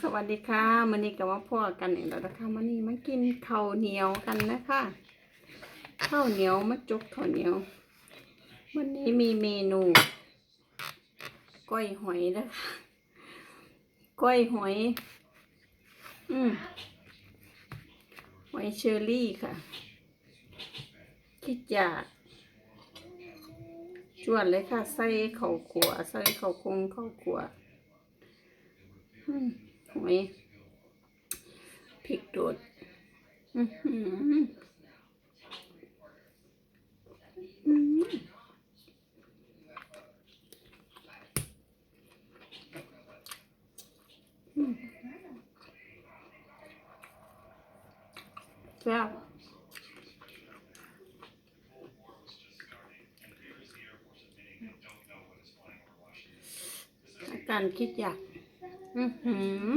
สวัสดีค่ะมันนี้กับว่าพ่อกันอีกแล้วนะคะมันนี้มากินข้าวเหนียวกันนะคะข้าวเหนียวมาจกข้าวเหนียววันนี้มีเมนูก้อยหอยนะคะก้อยหอย อืมหอยเชอรี่ค่ะคิดอยากจวนเลยค่ะ ใส่ข้าวขัวใส่ข้าวคงข้าวขัวอืม หอยพริกโดดแซ่บการคิดอยาก อือหือ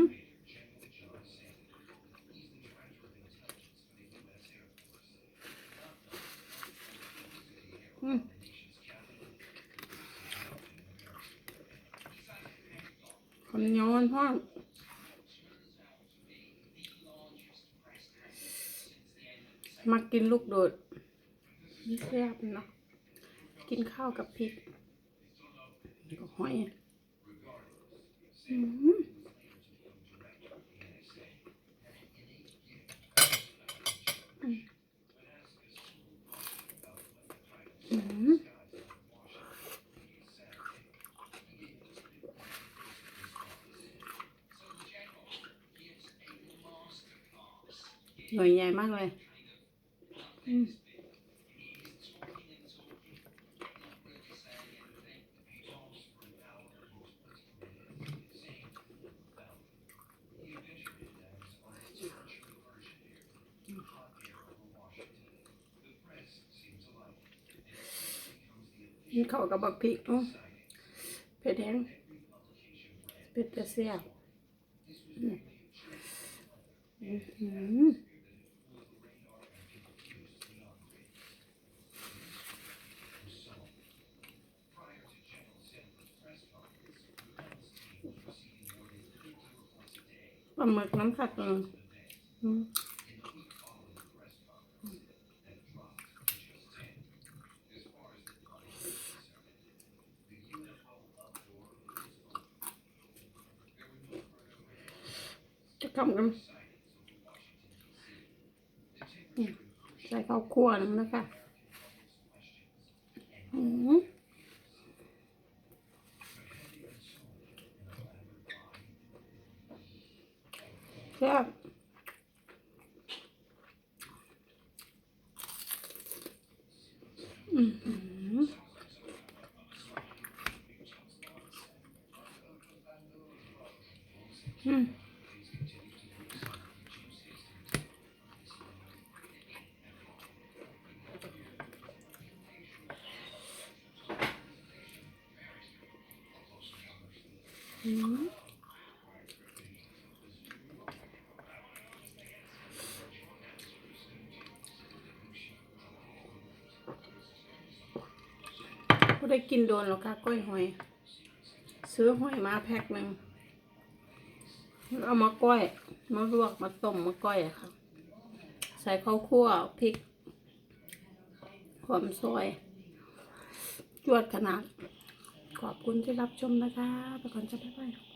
อืมคนเหนียวมันพ่อมากินลูกโดดนี่แซ่บเนาะกินข้าวกับพริกกับหอย อืมอืมหน่วยใหญ่มา กินข้าวกับบักพริกเผ็ดแห้งเผ็ดจะเสียบปลาหมึกน้ำผัดอืม จะทำกันนี่ใส่ข้าวคั่วนึงนะคะอืมแซ่บอือ ก็ได้กินโดนหรอกค่ะกล้วยหอย ซื้อหอยมาแพ็คหนึ่งเอามาก้อย มาลวกมาต้มมาก้อยอะค่ะ ใส่ข้าวคั่วพริกหอมซอย จวดขนาด ขอบคุณที่รับชมนะคะไปก่อนจะบ๊ายบาย